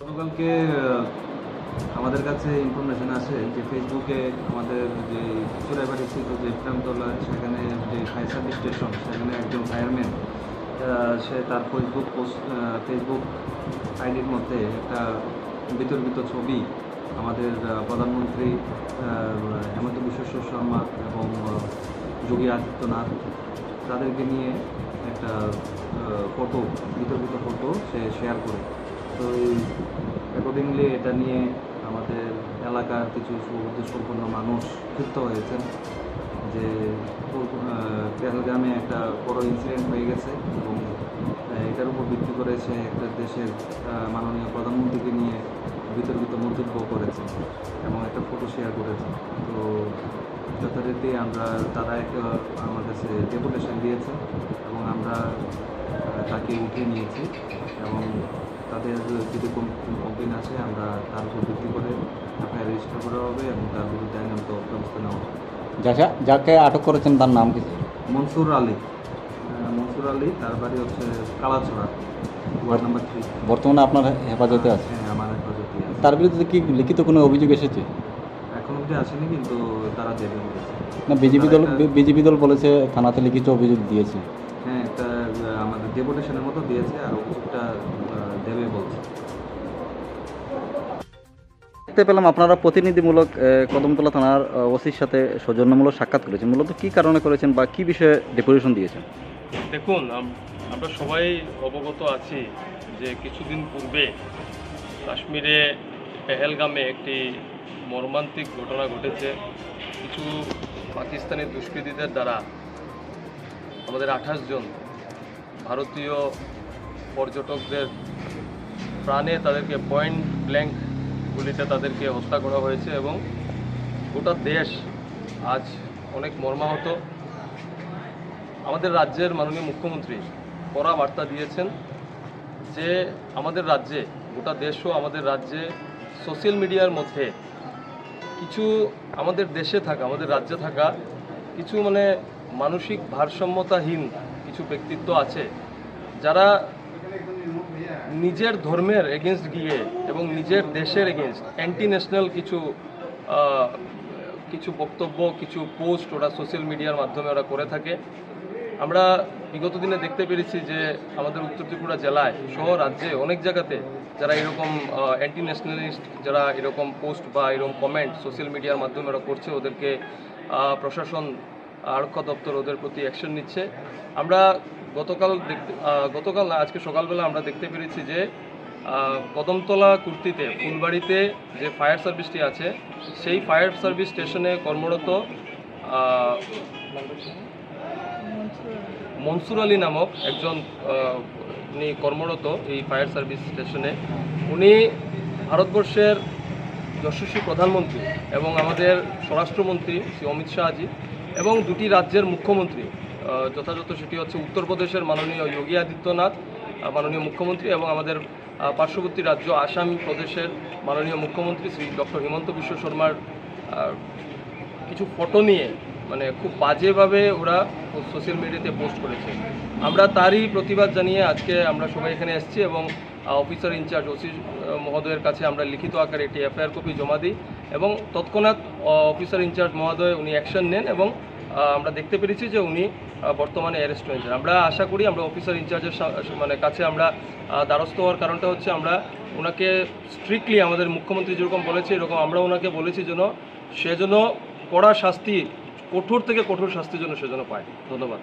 গতকালকে আমাদের কাছে ইনফরমেশন আসে যে ফেসবুকে আমাদের যে চুরাইবাড়ি স্থিত যে প্রেমতলা সেখানে যে ফায়ার সার্ভিস স্টেশন সেখানে একজন ফায়ারম্যান সে তার ফেসবুক পোস্ট ফেসবুক আইডির মধ্যে একটা বিতর্কিত ছবি আমাদের প্রধানমন্ত্রী হেমন্ত বিশ্ব শর্মা এবং যোগী আদিত্যনাথ তাদেরকে নিয়ে একটা ফটো বিতর্কিত ফটো সে শেয়ার করে। তো এই অ্যাকর্ডিংলি এটা নিয়ে আমাদের এলাকার কিছু সুবুদ্ধ সম্পন্ন মানুষ ক্ষিপ্ত হয়েছেন যে পেহেলগামে একটা বড় ইনসিডেন্ট হয়ে গেছে এবং এটার উপর ভিত্তি করে সে একটা দেশের মাননীয় প্রধানমন্ত্রীকে নিয়ে বিতর্কিত মন্তব্য করেছে এবং একটা ফটো শেয়ার করেছে তো যথারীতি আমরা, তারা একটা আমার কাছে ডেপুটেশন দিয়েছে এবং আমরা তাকে উঠিয়ে নিয়েছি এবং তাদের যদি কোনো কমপ্লেন আছে আমরা তার উপর ভিত্তি করে এফআইআর রেজিস্টার করা হবে এবং তার বিরুদ্ধে আইনত ব্যবস্থা নেওয়া হবে। যাকে যাকে আটক করেছেন তার নাম কি? মনসুর আলী। মনসুর আলী তার বাড়ি হচ্ছে কালাছড়া ওয়ার্ড নাম্বার থ্রি বর্তমানে আপনার হেফাজতে আছে? হ্যাঁ আমার হেফাজতে আছে। তার বিরুদ্ধে কি লিখিত কোনো অভিযোগ এসেছে? এখন অবধি আসেনি কিন্তু তারা দেবে না বিজেপি দল বিজেপি দল বলেছে থানাতে লিখিত অভিযোগ দিয়েছে। হ্যাঁ একটা আমাদের ডেপুটেশনের মতো দিয়েছে আর অভিযোগটা দেবে বলছে। দেখতে পেলাম আপনারা প্রতিনিধিমূলক কদমতলা থানার ওসির সাথে সৌজন্যমূলক সাক্ষাৎ করেছেন। মূলত কি কারণে করেছেন বা কি বিষয়ে ডেপুটেশন দিয়েছেন? দেখুন আমরা সবাই অবগত আছি যে কিছুদিন পূর্বে কাশ্মীরে পেহেলগামে একটি মর্মান্তিক ঘটনা ঘটেছে। কিছু পাকিস্তানি দুষ্কৃতীদের দ্বারা আমাদের আঠাশ জন ভারতীয় পর্যটকদের প্রাণে তাদেরকে পয়েন্ট ব্ল্যাঙ্ক গুলিতে তাদেরকে হত্যা করা হয়েছে এবং গোটা দেশ আজ অনেক মর্মাহত। আমাদের রাজ্যের মাননীয় মুখ্যমন্ত্রী কড়া বার্তা দিয়েছেন যে আমাদের রাজ্যে, গোটা দেশও আমাদের রাজ্যে সোশ্যাল মিডিয়ার মধ্যে কিছু আমাদের দেশে থাকা, আমাদের রাজ্যে থাকা কিছু মানে মানসিক ভারসাম্যতাহীন কিছু ব্যক্তিত্ব আছে যারা নিজের ধর্মের এগেনস্ট গিয়ে এবং নিজের দেশের এগেনস্ট অ্যান্টি ন্যাশনাল কিছু কিছু বক্তব্য, কিছু পোস্ট ওরা সোশ্যাল মিডিয়ার মাধ্যমে ওরা করে থাকে। আমরা বিগত দিনে দেখতে পেরেছি যে আমাদের উত্তর ত্রিপুরা জেলায় সহ রাজ্যে অনেক জায়গাতে যারা এরকম অ্যান্টি ন্যাশনালিস্ট যারা এরকম পোস্ট বা এরকম কমেন্ট সোশ্যাল মিডিয়ার মাধ্যমে ওরা করছে, ওদেরকে প্রশাসন, আরক্ষা দপ্তর ওদের প্রতি অ্যাকশন নিচ্ছে। আমরা গতকাল গতকাল আজকে সকালবেলা আমরা দেখতে পেরেছি যে কদমতলা কুর্তিতে, ফুলবাড়িতে যে ফায়ার সার্ভিসটি আছে, সেই ফায়ার সার্ভিস স্টেশনে কর্মরত মনসুর আলী নামক একজন উনি কর্মরত এই ফায়ার সার্ভিস স্টেশনে। উনি ভারতবর্ষের যশস্বী প্রধানমন্ত্রী এবং আমাদের স্বরাষ্ট্রমন্ত্রী শ্রী অমিত শাহজি এবং দুটি রাজ্যের মুখ্যমন্ত্রী। যথাযথ সেটি হচ্ছে উত্তরপ্রদেশের মাননীয় যোগী আদিত্যনাথ মাননীয় মুখ্যমন্ত্রী এবং আমাদের পার্শ্ববর্তী রাজ্য আসাম প্রদেশের মাননীয় মুখ্যমন্ত্রী শ্রী ডক্টর হিমন্ত বিশ্ব শর্মার কিছু ফটো নিয়ে মানে খুব বাজেভাবে ওরা সোশ্যাল মিডিয়াতে পোস্ট করেছে। আমরা তারই প্রতিবাদ জানিয়ে আজকে আমরা সবাই এখানে এসেছি এবং অফিসার ইনচার্জ ওসি মহোদয়ের কাছে আমরা লিখিত আকারে একটি এফআইআর কপি জমা দিই এবং তৎক্ষণাৎ অফিসার ইনচার্জ মহোদয় উনি অ্যাকশন নেন এবং আমরা দেখতে পেরেছি যে উনি বর্তমানে অ্যারেস্ট হয়েছেন। আমরা আশা করি আমরা অফিসার ইনচার্জের মানে কাছে আমরা দ্বারস্থ হওয়ার কারণটা হচ্ছে আমরা ওনাকে স্ট্রিক্টলি আমাদের মুখ্যমন্ত্রী যেরকম বলেছে, এরকম আমরা ওনাকে বলেছি যেন সেজন্য কড়া শাস্তি, কঠোর থেকে কঠোর শাস্তির জন্য সেজন্য পায়। ধন্যবাদ।